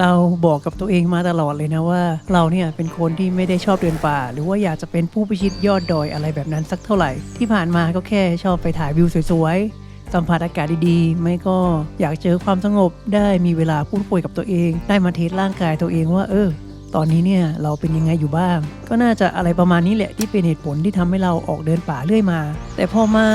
เราบอกกับตัวเองมาตลอดเลยนะว่า เราเนี่ยเป็นคนที่ไม่ได้ชอบเดินป่า หรือว่าอยากจะเป็นผู้พิชิตยอดดอยอะไรแบบนั้นสักเท่าไหร่ ที่ผ่านมาก็แค่ชอบไปถ่ายวิวสวยๆ สัมผัสอากาศดีๆ ไม่ก็อยากเจอความสงบได้มีเวลาพูดคุยกับตัวเอง ได้มาเทสร่างกายตัวเองว่าเออตอนนี้เนี่ยเราเป็นยังไงอยู่บ้าง ก็น่าจะอะไรประมาณนี้แหละที่เป็นเหตุผลที่ทำให้เราออกเดินป่าเรื่อยมา แต่พอมา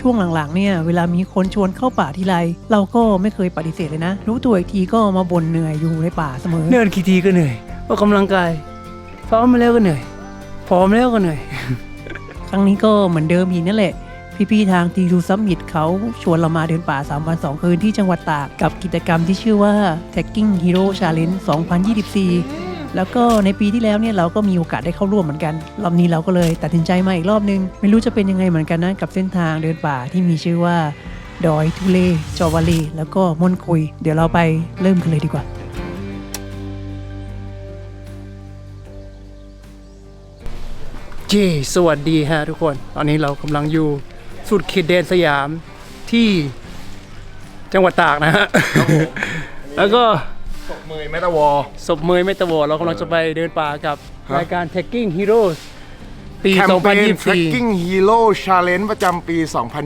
ช่วงหลังๆเนี่ยเวลามีคนชวนเข้าป่าทีไรเราก็ไม่เคยปฏิเสธเลยนะ รู้ตัวอีกทีก็มาบ่นเหนื่อยอยู่ในป่าเสมอเดินกี่ทีก็เหนื่อยออกกำลังกายซ้อมมาแล้วก็เหนื่อยพร้อมแล้วก็เหนื่อย ครั้งนี้ก็เหมือนเดิมอีกนั่นแหละ พี่ๆทางทีรูซัมมิตเขาชวนเรามาเดินป่า 3 วัน 2 คืนที่จังหวัดตากกับกิจกรรมที่ชื่อว่า Trekking Hero Challenge 2024 แล้วก็ในปีที่แล้วเนี่ยเราก็มีโอกาสได้เข้าร่วมเหมือนกัน รอบนี้เราก็เลยตัดสินใจมาอีกรอบนึง ไม่รู้จะเป็นยังไงเหมือนกันนะกับเส้นทางเดินป่าที่มีชื่อว่า ดอยทุเลจอวาลีแล้วก็ม่อนคุย เดี๋ยวเราไปเริ่มกันเลยดีกว่าเจสวัสดีฮะทุกคน ตอนนี้เรากำลังอยู่สุดเขตแดนสยามที่จังหวัดตากนะฮะ แล้วก็ มือเมตาวอลศพเมยเมตะวอร์เรากำลังจะไปเดินป่ากับฮะ รายการ Trekking Heroes ปี แคมเปญ 2024 Trekking Hero Challenge ประจำปี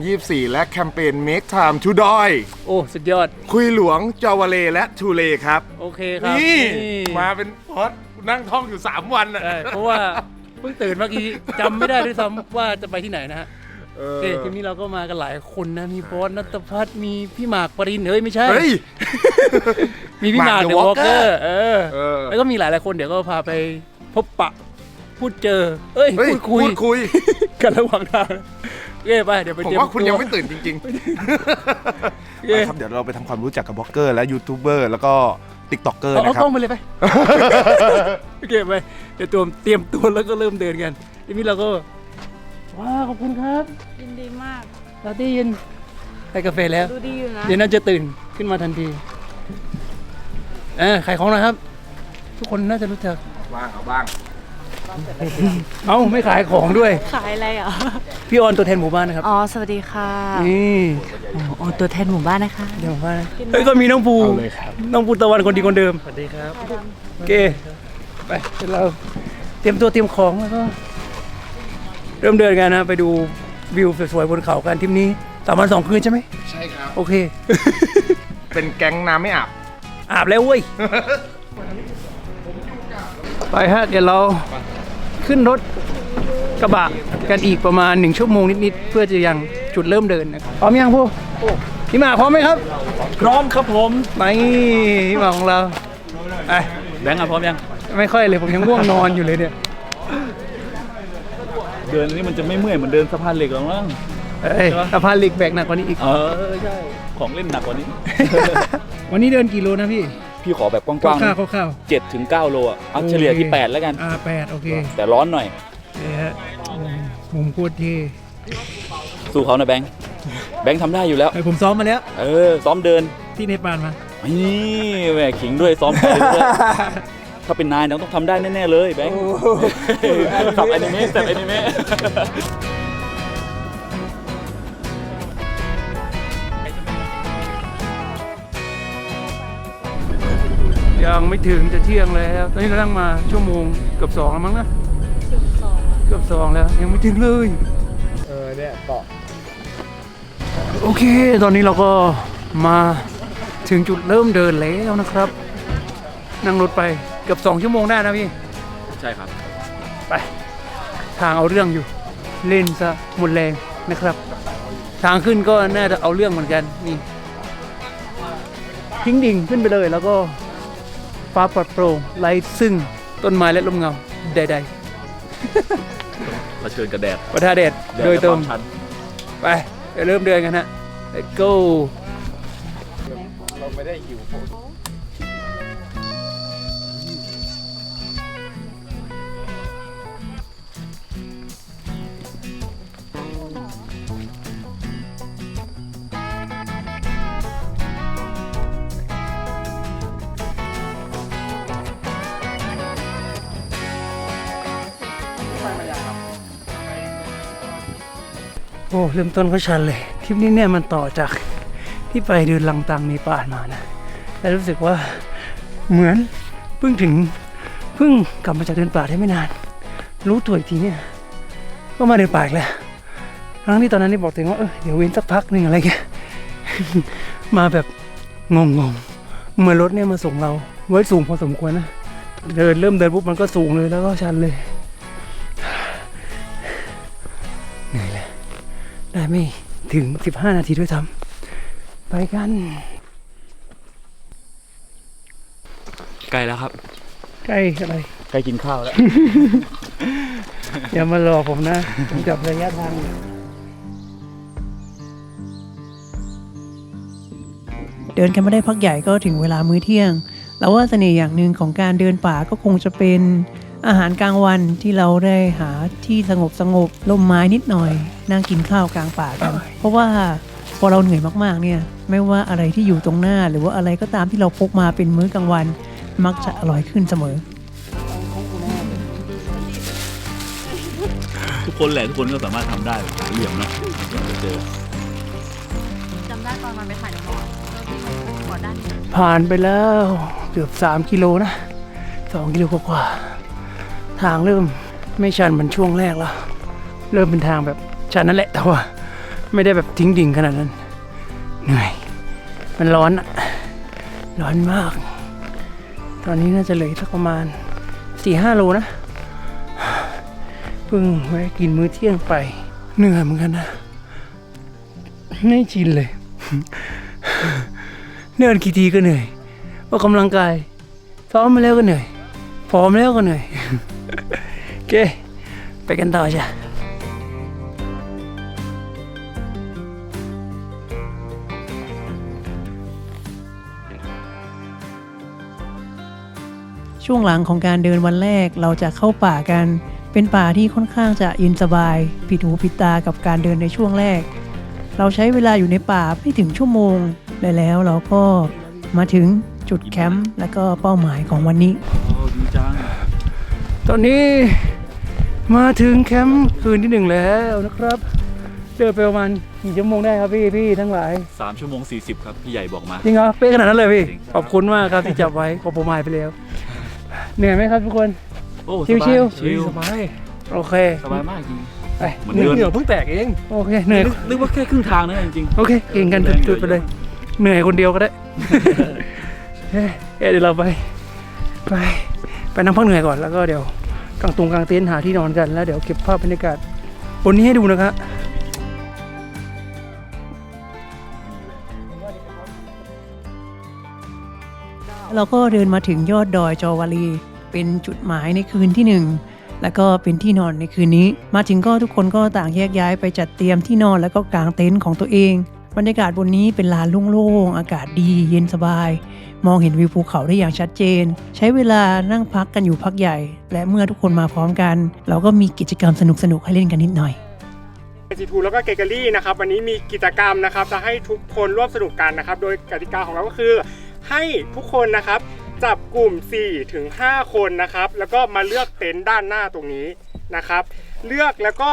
2024 และแคมเปญ Make Time to Doi โอ้ สุดยอด คุยหลวงจาวาเลและทูเลครับ โอเคครับนี่นี่มาเป็นพอดนั่งท่องอยู่ 3 วันอะ ใช่เพราะว่าเพิ่งตื่นเมื่อกี้จำไม่ได้ด้วยซ้ำว่าจะไปที่ไหนนะฮะ เอโออเคทีนี้เราก็มากันหลายคนนะมีบอสนัทพัฒน์มีพี่หมากปรินเฮ้ยไม่ใช่ เฮ้ย มีพี่หมากหมากเด The อะวอล์กเกอ Walker ร์เออ เออแล้วก็มีหลายหลายๆคนเดี๋ยวก็พาไปพบปะ พูดเจอ เอ้ย เฮ้ยพูดคุย พูดคุย กันระหว่างทางโอเคไปเดี๋ยวไปผมเตรียมว่าคุณตัวยังไม่ตื่นจริงๆไปครับเดี๋ยวเราไปทำความรู้จักกับบล็อกเกอร์และยูทูบเบอร์แล้วก็ติ๊กต็อกเกอร์เอาเอานะครักล้บองไปเลยไป โอเคไปเดี๋ยวตัวเตรียมตัวแล้วก็เริ่มเดินกันทีนี้เราก็ ว้าวขอบคุณครับยินดีมาก ลาเต้เย็นให้กาแฟแล้ว ดูดีอยู่นะเดี๋ยวน่าจะตื่นขึ้นมาทันทีเออขายของหนะครับ ทุกคนน่าจะรู้จักบ้างเอาบ้าง เอ้าไม่ขายของด้วย ขายอะไรอะพี่ออนตัวแทนหมู่บ้านนะครับ อ๋อ สวัสดีค่ะนี่อ๋อตัวแทนหมู่บ้านนะคะ เดี๋ยวหมู่บ้านเฮ้ยก็มีน้องภูน้องภูตะวันคนดีคนเดิม สวัสดีครับ โอเค ไปเดี๋ยวเราเตรียมตัวเตรียมของแล้วก็ เริ่มเดินกันนะไปดูวิวสวยๆบนเขากันทริปนี้สามวันสองคืนใช่ไหมใช่ครับ โอเค เป็นแก๊งน้ำไม่อาบ อาบแล้วเว้ย ไปฮะเดี๋ยวเราขึ้นรถกระบะกันอีกประมาณหนึ่งชั่วโมงนิดๆเพื่อจะยังจุดเริ่มเดินนะครับพร้อมยังผู้พี่หมาพร้อมไหมครับ พร้อมครับผมไปพี่หมาของเราไปแบงค์อะพร้อมยัง ไม่ค่อยเลยผมยังง่วงนอนอยู่เลยเนี่ย เดินนี่มันจะไม่เมื่อยเหมือนเดินสะพานเหล็กหรอกมั้ง เอ้ยสะพานเหล็กแบกหนักกว่านี้อีก เออใช่ ของเล่นหนักกว่านี้ วันนี้เดินกี่โลนะพี่พี่ขอแบบกคร่าว้างวๆคร่าวๆเจ็ดถึงเก้าโลอะเอาโอเคเฉลี่ยที่8แล้วกัน ๆอ่าแปดโอเคแต่ร้อนหน่อย นี่ฮะมุมโคตรเท่สู้เขานะแบงค์ แบงค์ทำได้อยู่แล้ว ไอผมซ้อมมาแล้วเออ ซ้อมเดิน ที่เนปาลมา นี่แหมขิงด้วยซ้อมเดินด้วย ถ้าเป็นนายน้องต้องทำได้แน่ ๆ เลยแบงค์สับอนิเมะสับอนิเมะยังไม่ถึงจะเที่ยงแล้ว ตอนนี้เรานั่งมาชั่วโมงเกือบสองแล้วมั้งนะเกือบสองแล้วยังไม่ถึงเลย เออเนี่ยเกาะโอเค ตอนนี้เราก็มาถึงจุดเริ่มเดินแล้วนะครับ นั่งรถไป เกือบสองชั่วโมงได้นะพี่ ใช่ครับ ไป ทางเอาเรื่องอยู่เล่นซะหมดแรงนะครับ ทางขึ้นก็น่าจะเอาเรื่องเหมือนกันนี่ทิ้งดิ่งขึ้นไปเลยแล้วก็ฟ้าปลอดโปร่งไร้ซึ่งต้นไม้และลมเงาใดเผชิญกับแดดๆประทาแดดแดดโดยตรง และความชัน ไปเดี๋ยวเริ่มเดินกันฮะ Let's go เราไม่ได้หิวโโอ้เริ่มต้นก็ชันเลยทริปนี้เนี่ยมันต่อจากที่ไปเดินลังตังในป่านมานะแต่รู้สึกว่าเหมือนเพิ่งถึงเพิ่งกลับมาจากเดินป่าได้ไม่นาน รู้ตัวอีกทีเนี่ยก็มาเดินป่าอีกแล้วทั้งที่ตอนนั้นนี่บอกตัวเองว่าเออเดี๋ยวเว้นสักพักหนึ่งอะไรเงี้ยมาแบบงงๆเมื่อรถเนี่ยมาส่งเราไว้สูงพอสมควรนะเดินเริ่มเดินปุ๊บมันก็สูงเลยแล้วก็ชันเลย ได้ไม่ถึง 15 นาทีด้วยซ้ำไปกันใกล้แล้วครับ ใกล้อะไร ใกล้กินข้าวแล้ว อย่ามารอผมนะ ผมจับระยะทางอยู่เดินกันมาได้พักใหญ่ก็ถึงเวลามื้อเที่ยง แล้วว่าเสน่ห์อย่างหนึ่งของการเดินป่าก็คงจะเป็น อาหารกลางวันที่เราได้หาที่สงบสงบลมไม้นิดหน่อย นั่งกินข้าวกลางป่ากัน เพราะว่าพอเราเหนื่อยมากๆเนี่ยไม่ว่าอะไรที่อยู่ตรงหน้า หรือว่าอะไรก็ตามที่เราพกมาเป็นมื้อกลางวัน มักจะอร่อยขึ้นเสมอ ทุกคนแหละทุกคนก็สามารถทำได้หาเหลี่ยมนะอยากจะเจอ จำได้ตอนมันไปถ่ายละครก่อนด้านนี้ ผ่านไปแล้วเกือบ 3 กิโลนะ 2 กิโลกว่าๆ ทางเริ่มไม่ชันเหมือนช่วงแรกแล้ว เริ่มเป็นทางแบบชันนั่นแหละแต่ว่าไม่ได้แบบทิ้งดิ่งขนาดนั้น เหนื่อย มันร้อนอะร้อนมาก ตอนนี้น่าจะเหลือสักประมาณ4-5โลนะเพิ่งแวะกินมื้อเที่ยงไป เหนื่อยเหมือนกันนะ ไม่ชินเลยเดินกี่ทีก็เหนื่อยออกกำลังกายซ้อมมาแล้วก็เหนื่อยพร้อมแล้วก็เหนื่อย เคไปกันต่อจ้ะช่วงหลังของการเดินวันแรกเราจะเข้าป่ากัน เป็นป่าที่ค่อนข้างจะเย็นสบายผิดหูผิดตากับการเดินในช่วงแรก เราใช้เวลาอยู่ในป่าไม่ถึงชั่วโมงและแล้วเราก็มาถึงจุดแคมป์และก็เป้าหมายของวันนี้โอ้ดีจังตอนนี้ มาถึงแคมป์คืนที่หนึ่งแล้วนะครับ เดินไปประมาณกี่ชั่วโมงได้ครับพี่พี่ทั้งหลาย 3 ชั่วโมง 40 ครับ พี่ใหญ่บอกมา จริงเหรอเป๊ะขนาดนั้นเลยพี่ จริงขอบคุณมากครับที่จับไว้ขอผมหายไปแล้ว เหนื่อยไหมครับทุกคน โอ้ชิวสบายชิวชิวสบายโอเคสบายมากจริง ไปเหมือนเดินเหนื่อยเพิ่งแตกเอง โอเคเหนื่อยนึกนึกว่าแค่ครึ่งทางนะจริง โอเคเก่งกันแรงจุดๆไปเลย เหนื่อยคนเดียวก็ได้เฮ้ยเดี๋ยวเราไป ไป ไปนั่งพักเหนื่อยก่อนแล้วก็เดี๋ยว กางตรงกางเต็นท์หาที่นอนกันแล้วเดี๋ยวเก็บภาพบรรยากาศบนนี้ให้ดูนะครับเราก็เดินมาถึงยอดดอยจอวารีเป็นจุดหมายในคืนที่หนึ่งแล้วก็เป็นที่นอนในคืนนี้ มาถึงก็ทุกคนก็ต่างแยกย้ายไปจัดเตรียมที่นอนแล้วก็กางเต็นท์ของตัวเอง บรรยากาศบนนี้เป็นลานโล่งๆอากาศดีเย็นสบาย มองเห็นวิวภูเขาได้อย่างชัดเจน ใช้เวลานั่งพักกันอยู่พักใหญ่ และเมื่อทุกคนมาพร้อมกัน เราก็มีกิจกรรมสนุกๆให้เล่นกันนิดหน่อยจีทูแล้วก็เกเกอรี่นะครับวันนี้มีกิจกรรมนะครับจะให้ทุกคนร่วมสนุกกันนะครับ โดยกติกาของเราก็คือ ให้ทุกคนนะครับจับกลุ่ม4ถึง5คนนะครับ แล้วก็มาเลือกเต็นท์ด้านหน้าตรงนี้นะครับ เลือกแล้วก็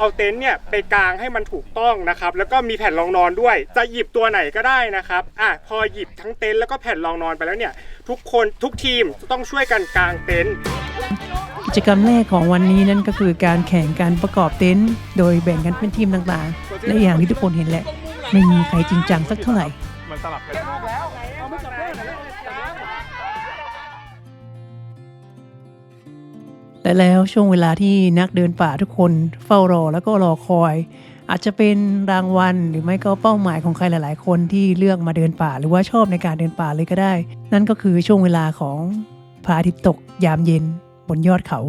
เอาเต็นท์เนี่ยไปกางให้มันถูกต้องนะครับ แล้วก็มีแผ่นรองนอนด้วย จะหยิบตัวไหนก็ได้นะครับอะพอหยิบทั้งเต็นท์แล้วก็แผ่นรองนอนไปแล้วเนี่ยทุกคนทุกทีมจะต้องช่วยกันกางเต็นท์กิจกรรมแรกของวันนี้นั่นก็คือการแข่งการประกอบเต็นท์โดยแบ่งกันเป็นทีมต่างๆ และอย่างที่ทุกคนเห็นแหละ ไม่มีใครจริงจังสักเท่าไหร่ และแล้วช่วงเวลาที่นักเดินป่าทุกคนเฝ้ารอแล้วก็รอคอย อาจจะเป็นรางวัลหรือไม่ก็เป้าหมายของใครหลาย ๆ คนที่เลือกมาเดินป่า หรือว่าชอบในการเดินป่าเลยก็ได้ นั่นก็คือช่วงเวลาของพระอาทิตย์ตกยามเย็นบนยอดเขา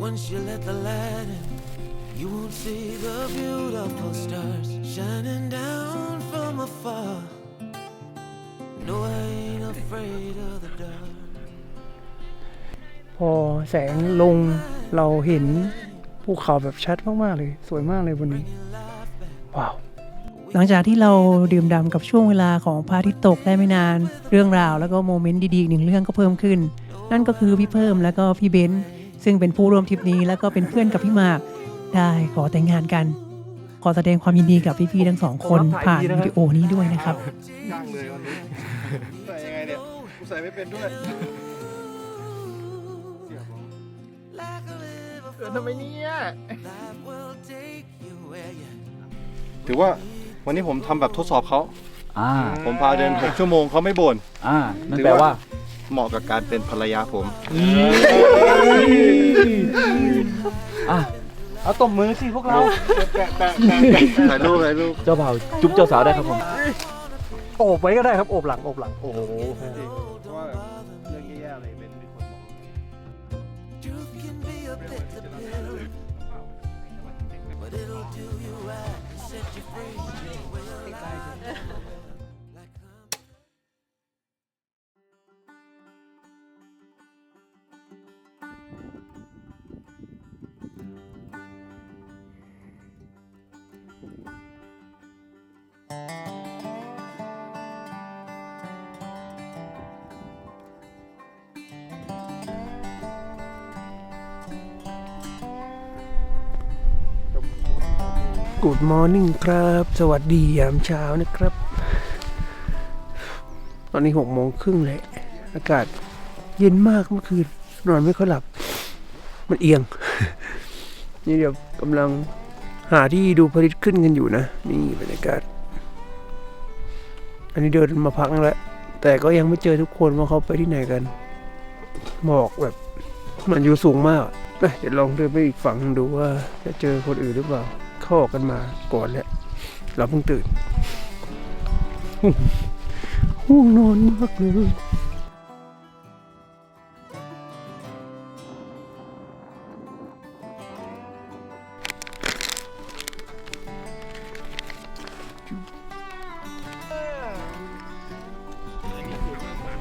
once you let the light in, you won't see the beautiful stars shining down from afar. พอแสงลงเราเห็นภูเขาแบบชัดมาก ๆ เลย สวยมากเลยบนนี้ ว้าว หลังจากที่เราดื่มด่ำกับช่วงเวลาของพระอาทิตย์ตกได้ไม่นาน เรื่องราวแล้วก็โมเมนต์ดีๆอีกหนึ่งเรื่องก็เพิ่มขึ้น นั่นก็คือพี่เพิ่มแล้วก็พี่เบนซ์ซึ่งเป็นผู้ร่วมทริปนี้แล้วก็เป็นเพื่อนกับพี่หมากได้ขอแต่งงานกัน ขอแสดงความยินดีกับพี่ๆทั้งสองคนผ่านวิดีโอนี้ด้วยนะครับ ใส่ไม่เป็นด้วย Like a river ทำไมเนี่ย life will take you where you ถือว่าวันนี้ผมทำแบบทดสอบเขา อ่า ผมพาเดิน 6 ชั่วโมงเขาไม่บ่น อ่า นั่นแปลว่า เหมาะกับการเป็นภรรยาผม อะเอาตบมือสิพวกเรา ถ่ายรูปถ่ายรูปเจ้าบ่าวจุ๊บเจ้าสาวได้ครับผม โอบไว้ก็ได้ครับ โอบหลัง โอบหลัง โอ้โห but it'll do you right set you free. Alive, like I'm กูดมอร์นิ่งครับ สวัสดียามเช้านะครับ ตอนนี้หกโมงครึ่งเลย อากาศเย็นมากเมื่อคืน นอนไม่ค่อยหลับ มันเอียง นี่เดี๋ยวกำลังหาที่ดูพระอาทิตย์ขึ้นกันอยู่นะ นี่บรรยากาศ อันนี้เดินมาพักแล้ว แต่ก็ยังไม่เจอทุกคนว่าเขาไปที่ไหนกันหมอกแบบ มันอยู่สูงมากเดี๋ยวลองเดินไปอีกฝั่งดูว่าจะเจอคนอื่นหรือเปล่า เข้าออกกันมาก่อนแหละเราเพิ่งตื่นห่วงนอนมากเลย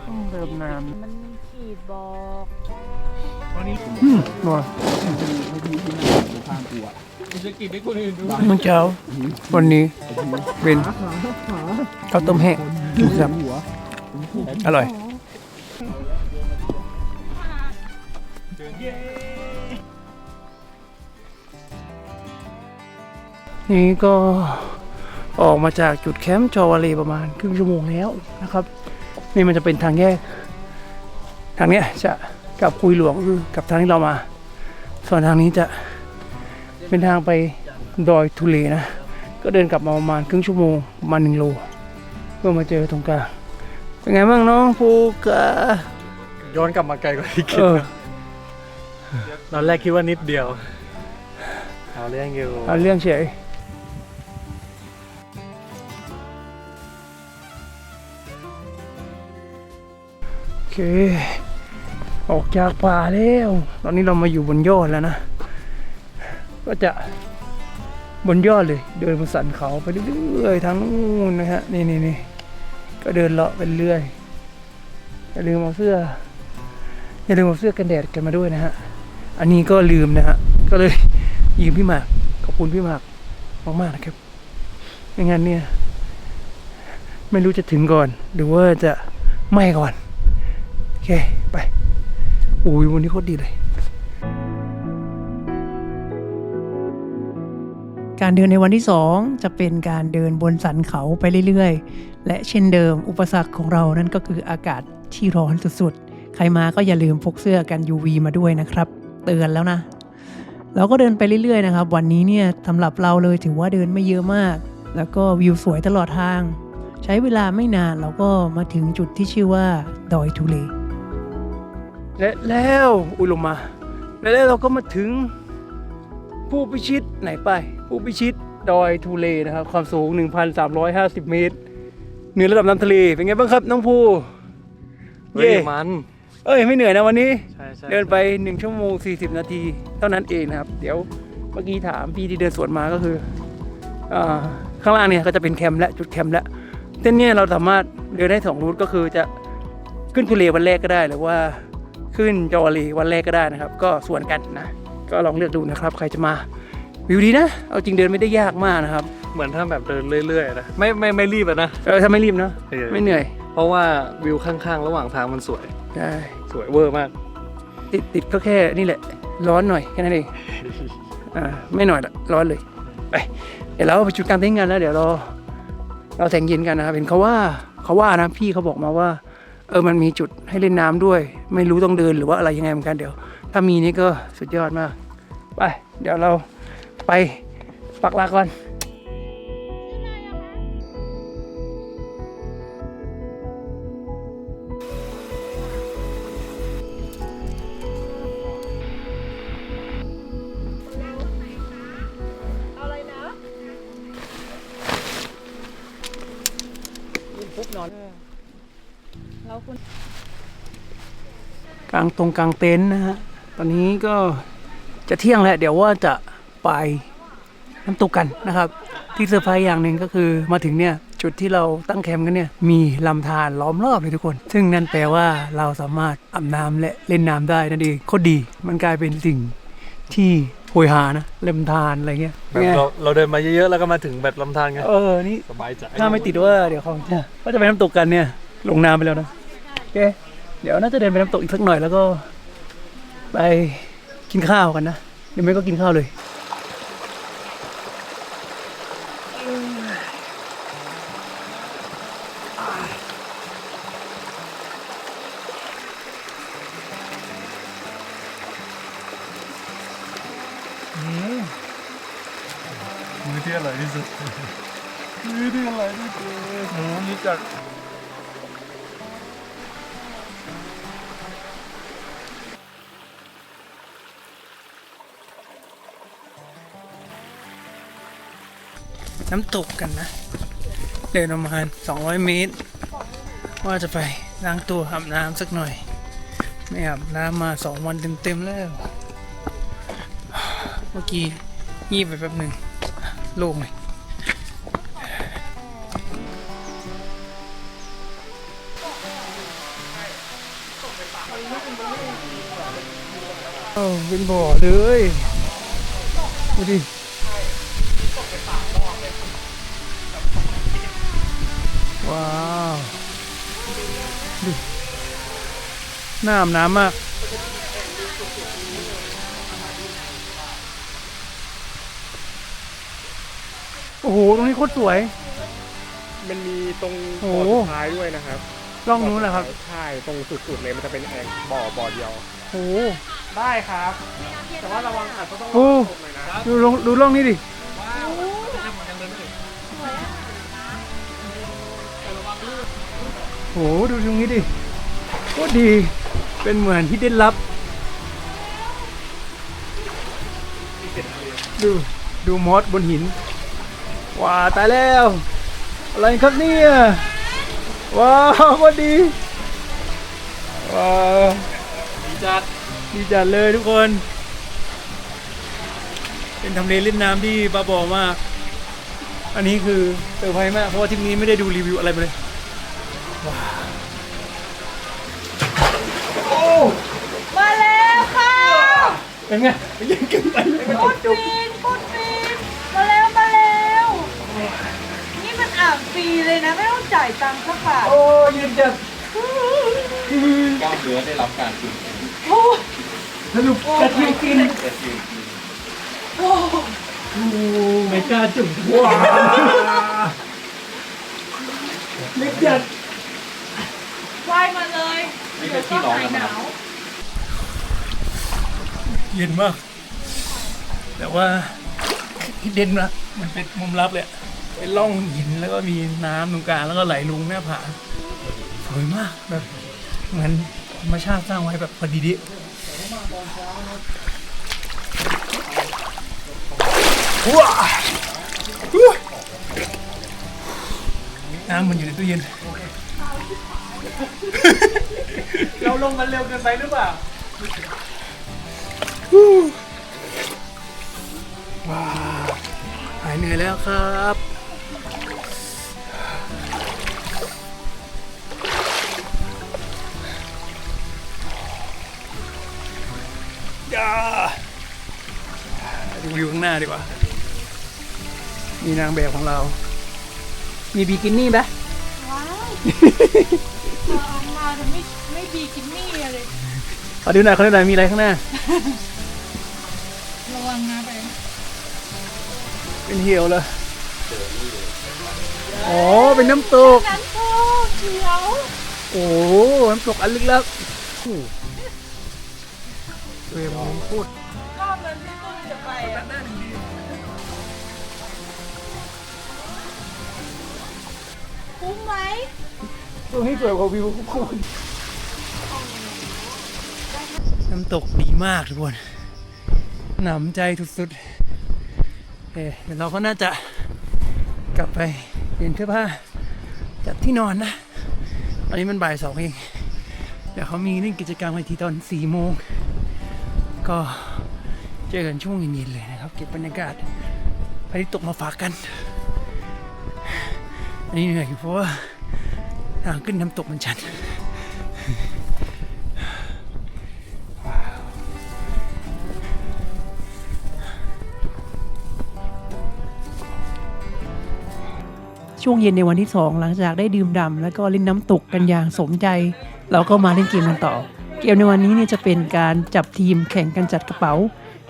ต้องเติมน้ำมันมีขีดบอกอืม ว่าเมื่อเช้า วันนี้เป็นข้าวต้มแห้งครับอร่อย นี่ก็ออกมาจากจุดแคมป์จอวาเลประมาณครึ่งชั่วโมงแล้วนะครับ นี่มันจะเป็นทางแยก ทางเนี้ยจะกลับคุยหลวงคือกับทางที่เรามา ส่วนทางนี้จะ เป็นทางไปดอยทุเลนะ ก็เดินกลับมาประมาณครึ่งชั่วโมงประมาณหนึ่งโลเพื่อมาเจอตรงกลางเป็นไงบ้างน้องภูกะย้อนกลับมาไกลกว่าที่คิดเออตอนแรกคิดว่านิดเดียว เอาเรื่องอยู่เอาเรื่องเฉยโอเค ออกจากป่าแล้ว ตอนนี้เรามาอยู่บนยอดแล้วนะ ก็จะบนยอดเลย เดินบนสันเขาไปเรื่อยๆทางนู้นนะฮะนี่นี่นี่ก็เดินเลาะไปเรื่อยอย่าลืมเอาเสื้อ อย่าลืมเอาเสื้อกันแดดกันมาด้วยนะฮะอันนี้ก็ลืมนะฮะก็เลยยืมพี่หมากขอบคุณพี่หมากมากๆนะครับไม่งั้นเนี่ย ไม่รู้จะถึงก่อน หรือว่าจะไม่ก่อน โอเค ไปอุ้ยวันนี้โคตรดีเลย การเดินในวันที่ 2 จะเป็นการเดินบนสันเขาไปเรื่อยๆ และเช่นเดิมอุปสรรคของเรานั่นก็คืออากาศที่ร้อนสุดๆ ใครมาก็อย่าลืมพกเสื้อกัน UV มาด้วยนะครับ เตือนแล้วนะ เราก็เดินไปเรื่อยๆนะครับ วันนี้เนี่ยสำหรับเราเลยถือว่าเดินไม่เยอะมาก แล้วก็วิวสวยตลอดทาง ใช้เวลาไม่นานเราก็มาถึงจุดที่ชื่อว่าดอยทุเลและแล้วอุลงมา และแล้วเราก็มาถึงผู้พิชิตไหนไป ผู้พิชิตดอยทูเลนะครับ ความสูง 1,350 เมตรเหนือระดับน้ำทะเล เป็นไงบ้างครับน้องภูเฮ้ยเย่มัน เอ้ยไม่เหนื่อยนะวันนี้ใช่ใช่เดินไป 1 ชั่วโมง 40 นาทีเท่านั้นเองนะครับ เดี๋ยวเมื่อกี้ถามพี่ที่เดินสวนมาก็คืออาข้างล่างเนี่ยก็จะเป็นแคมป์และจุดแคมป์และเส้นเนี้เราสามารถเดินได้สองรูทก็คือจะขึ้นทุเลวันแรกก็ได้หรือว่าขึ้นจอรีวันแรกก็ได้นะครับ ก็ส่วนกันนะ ก็ลองเลือกดูนะครับ ใครจะมา วิวดีนะ เอาจริงเดินไม่ได้ยากมากนะครับ เหมือนถ้าแบบเดินเรื่อยๆนะไม่ไม่ไม่รีบอะนะ เออถ้าไม่รีบเนอะเออ ไม่เหนื่อยเพราะว่าวิวข้างๆ ระหว่างทางมันสวยใช่สวยเวอร์มาก ติดติดก็แค่นี่แหละ ร้อนหน่อยแค่นั้นเอง อ่าไม่หน่อยละร้อนเลยไปดี๋ยวเราไปจุดกลางเต็นท์กันแล้วเดี๋ยวเราเราแสงเย็นกันนะครับเห็นเขาว่าเขาว่านะพี่เขาบอกมาว่า เออมันมีจุดให้เล่นน้ำด้วย ไม่รู้ต้องเดินหรือว่าอะไรยังไงเหมือนกันเดี๋ยว ถ้ามีนี่ก็สุดยอดมาก ไป เดี๋ยวเรา ไปปักหลักก่อนกลางตรงกลางเต็นท์นะฮะ ตอนนี้ก็จะเที่ยงแล้ว เดี๋ยวว่าจะ ไปน้ำตกกันนะครับ ที่เซอร์ไพรส์อย่างหนึ่งก็คือมาถึงเนี่ยจุดที่เราตั้งแคมป์กันเนี่ยมีลำธารล้อมรอบเลยทุกคน ซึ่งนั่นแปลว่าเราสามารถอาบน้ำและเล่นน้ำได้นั่นเองโคตรดีมันกลายเป็นสิ่งที่โหยหานะลำธารอะไรเงี้ยแบบไงเราเราเดินมาเยอะๆแล้วก็มาถึงแบบลำธารไงเออนี่สบายใจถ้าไม่ติดว่าเดี๋ยวเขาจะก็จะไปน้ำตกกันเนี่ยลงน้ำไปแล้วนะโอเคเดี๋ยวน่าจะเดินไปน้ำตกอีกสักหน่อยแล้วก็ ไปกินข้าวกันนะหรือไม่ก็กินข้าวเลยำตกกันนะ เดินประมาณ200 เมตร ว่าจะไปล้างตัวอาบน้ำสักหน่อย ไม่อาบน้ำมาสองวันเต็มๆแล้ว เมื่อกี้งีบไปแป๊บหนึ่งโล่งเลยโอ้เป็นบ่อเลยดูดิ น่าอาบน้ำมากโอ้โห ตรงนี้โคตรสวย มันมีตรงโอ้บ่อโห สุดท้ายด้วยนะครับร่องนู้นแหละครับ ใช่ตรงสุดๆเลยมันจะเป็นแอ่งบ่อบ่อเดียว โอ้โห ได้ครับ แต่ว่าระวังอาจจะต้องโอ้ ตกหน่อยนะดูลงดูร่องนี้ดิ โอ้โห ดูตรงนี้ดิโค ตรดีเป็นเหมือนที่เด่นลับ ดูดูมอสบนหิน ว้าตายแล้ว อะไรครับเนี่ยว้าวโคตรดีว้าวดีจัดดีจัดเลยทุกคน เป็นทำเลเล่นน้ำที่บ้าบอมาก อันนี้คือเซอร์ไพรส์มาก เพราะว่าทริปนี้ไม่ได้ดูรีวิวอะไรมาเลยมาแล้วค่ะ เป็นไงไปเล่นกันไปเลยพูดฟีนพูดฟีนมาแล้วมาแล้วนี่มันอ่างฟรีเลยนะไม่ต้องจ่ายตังค์สักบาทโอ้ยืนจัดกล้ามเนื้อได้รับการฝึกโอ้ยสรุปกระทิงกินโอ้ยโอ้ไม่กล้าจุ่มว้าเล็กจัดว่ายมาเลยเดี๋ยวก็หายหนาว เย็นมาก แต่ว่าเด่นนะมันเป็นมุมลับเลยเป็นร่องหินแล้วก็มีน้ำตรงกลางแล้วก็ไหลลงหน้าผาสวยมากแบบเหมือนธรรมชาติสร้างไว้แบบพอดีดิว้าน้ำมันอยู่ในตู้เย็น เราลงมันเร็วเกินไปหรือเปล่า ว้าวหายเหนื่อยแล้วครับย่าดูวิวข้างหน้าดีกว่า มีนางแบบของเรา มีบิกินี่ไหมว้าวเอามาแต่ไม่ไม่บีกินนี่เลยขอดูหน่อยขอดูหน่อยมีอะไรข้างหน้า เหี่ยวเลยอ๋อเป็นน้ำตก น้ำตกเขียว โอ้น้ำตกอันลึกลับโอ้โหเวมงพูดรอบนั้นที่ตุ้ยจะไปอะคุ้มไหมตรงนี้สวยกว่าวิวทุกคนน้ำตกดีมากทุกคนหนำใจสุดๆ เอ๊ะเดี๋ยวเราก็น่าจะกลับไปเปลี่ยนเสื้อผ้าจัดที่นอนนะตอนนี้มันบ่ายสองเองเดี๋ยวเขามีเล่นกิจกรรมอีกทีตอนสี่โมงก็เจอกันช่วงเย็นๆเลยนะครับ เก็บบรรยากาศพระอาทิตย์ตกมาฝากกัน อันนี้เหนื่อยอยู่เพราะว่าทางขึ้นน้ำตกมันชัน ช่วงเย็นในวันที่ 2 หลังจากได้ดื่มด่ำแล้วก็เล่นน้ำตกกันอย่างสมใจ เราก็มาเล่นเกมกันต่อ เกมในวันนี้เนี่ยจะเป็นการจับทีมแข่งกันจัดกระเป๋า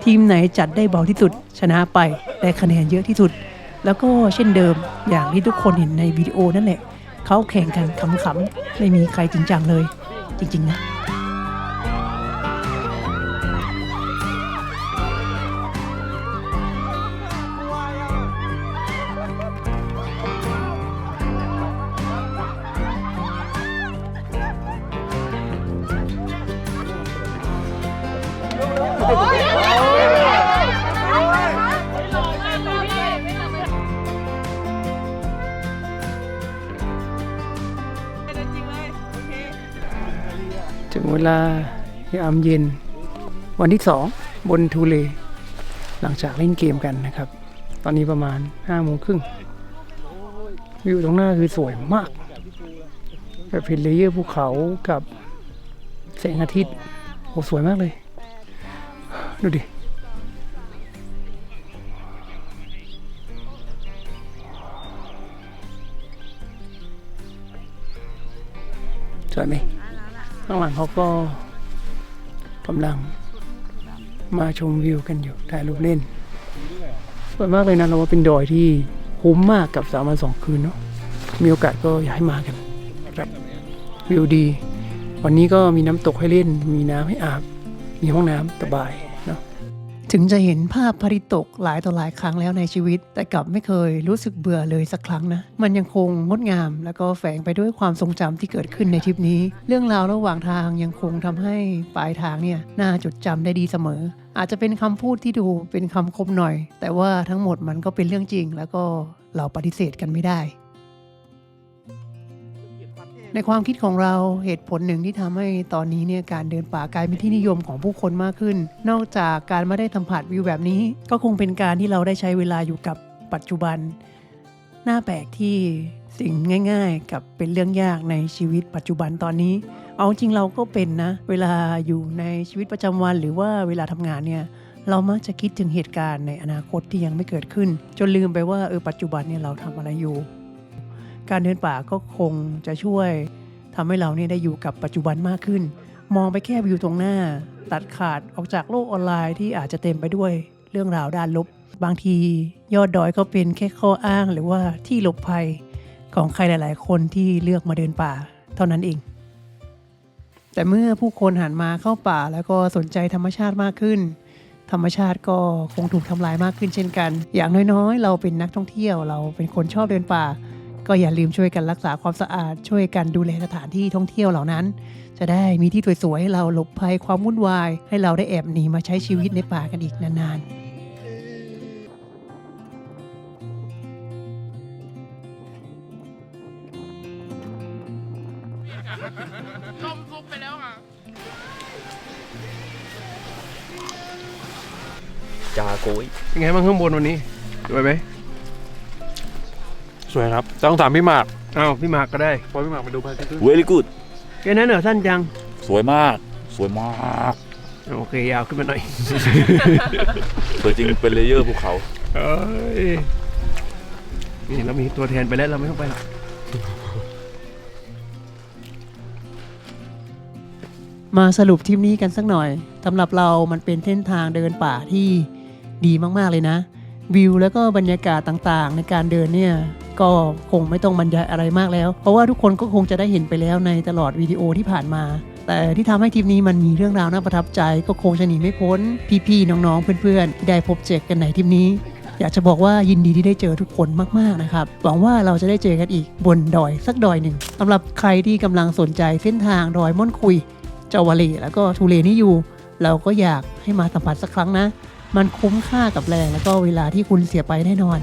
ทีมไหนจัดได้เบาที่สุด ชนะไปได้คะแนนเยอะที่สุด แล้วก็เช่นเดิมอย่างที่ทุกคนเห็นในวิดีโอนั่นแหละเขาแข่งกันขำๆไม่มีใครจริงจังเลย จริงๆนะ ถึงเวลายามเย็น วันที่สองบนทูเล หลังจากเล่นเกมกันนะครับ ตอนนี้ประมาณห้าโมงครึ่งวิวตรงหน้าคือสวยมาก แบบเห็นเลเยอร์ภูเขากับแสงอาทิตย์โอ้สวยมากเลย ดูดิ สวยไหมข้างหลังเขาก็กำลังมาชมวิวกันอยู่ ถ่ายรูปเล่นสวยมากเลยนะ เราว่าเป็นดอยที่คุ้มมากกับสามวันสองคืนเนาะ มีโอกาสก็อยากให้มากันครับวิวดี วันนี้ก็มีน้ำตกให้เล่น มีน้ำให้อาบ มีห้องน้ำสบาย ถึงจะเห็นภาพพริตกหลายต่อหลายครั้งแล้วในชีวิต แต่กลับไม่เคยรู้สึกเบื่อเลยสักครั้งนะ มันยังคงงดงาม แล้วก็แฝงไปด้วยความทรงจำที่เกิดขึ้นในทริปนี้ เรื่องราวระหว่างทางยังคงทำให้ปลายทางเนี่ยน่าจดจำได้ดีเสมอ อาจจะเป็นคำพูดที่ดูเป็นคำคมหน่อย แต่ว่าทั้งหมดมันก็เป็นเรื่องจริง แล้วก็เราปฏิเสธกันไม่ได้ ในความคิดของเราเหตุผลหนึ่งที่ทำให้ตอนนี้เนี่ยการเดินป่ากลายเป็นที่นิยมของผู้คนมากขึ้น นอกจากการไม่ได้สัมผัสวิวแบบนี้ ก็คงเป็นการที่เราได้ใช้เวลาอยู่กับปัจจุบันน่าแปลกที่สิ่งง่าย ๆ กับเป็นเรื่องยากในชีวิตปัจจุบันตอนนี้ เอาจริงเราก็เป็นนะ เวลาอยู่ในชีวิตประจำวัน หรือว่าเวลาทำงานเนี่ยเรามักจะคิดถึงเหตุการณ์ในอนาคตที่ยังไม่เกิดขึ้น จนลืมไปว่าเออปัจจุบันเนี่ยเราทำอะไรอยู่ การเดินป่าก็คงจะช่วยทำให้เราเนี่ยได้อยู่กับปัจจุบันมากขึ้น มองไปแค่วิวตรงหน้า ตัดขาดออกจากโลกออนไลน์ที่อาจจะเต็มไปด้วยเรื่องราวด้านลบ บางทียอดดอยก็เป็นแค่ข้ออ้างหรือว่าที่หลบภัยของใครหลาย ๆ คนที่เลือกมาเดินป่าเท่านั้นเอง แต่เมื่อผู้คนหันมาเข้าป่าแล้วก็สนใจธรรมชาติมากขึ้น ธรรมชาติก็คงถูกทำลายมากขึ้นเช่นกัน อย่างน้อย ๆ เราเป็นนักท่องเที่ยวเราเป็นคนชอบเดินป่า ก็อย่าลืมช่วยกันรักษาความสะอาด ช่วยกันดูแลสถานที่ท่องเที่ยวเหล่านั้น จะได้มีที่สวยๆให้เราหลบภัยความวุ่นวาย ให้เราได้แอบหนีมาใช้ชีวิตในป่ากันอีกนานๆจาโกยยังไงบ้างข้างบนวันนี้สวยไหม สวยครับต้องถามพี่หมากอ้าวพี่หมากก็ได้เพราะพี่หมากมาดูพระอาทิตย์ขึ้นเวลี่กูดแค่นั้นเหรอสั้นจัง สวยมาก สวยมาก โอเคยาวขึ้นมาหน่อย สวยจริงเป็นเลเยอร์ภูเขา เอ้ยนี่เรามีตัวแทนไปแล้วเราไม่ต้องไปหรอกมาสรุปทริปนี้กันสักหน่อยสำหรับเรามันเป็นเส้นทางเดินป่าที่ดีมากๆเลยนะ วิวแล้วก็บรรยากาศต่างๆ ในการเดินเนี่ย ก็คงไม่ต้องบรรยายอะไรมากแล้ว เพราะว่าทุกคนก็คงจะได้เห็นไปแล้วในตลอดวิดีโอที่ผ่านมา แต่ที่ทำให้ทริปนี้มันมีเรื่องราวน่าประทับใจ ก็คงจะหนีไม่พ้น พี่ๆน้องๆเพื่อนๆที่ได้พบเจอกันในทริปนี้ อยากจะบอกว่ายินดีที่ได้เจอทุกคนมากๆนะครับหวังว่าเราจะได้เจอกันอีกบนดอยสักดอยหนึ่งสำหรับใครที่กำลังสนใจเส้นทางดอยม่อนคุยเจาวาเลแล้วก็ทูเลนี่อยู่ เราก็อยากให้มาสัมผัสสักครั้งนะ มันคุ้มค่ากับแรงแล้วก็เวลาที่คุณเสียไปแน่นอน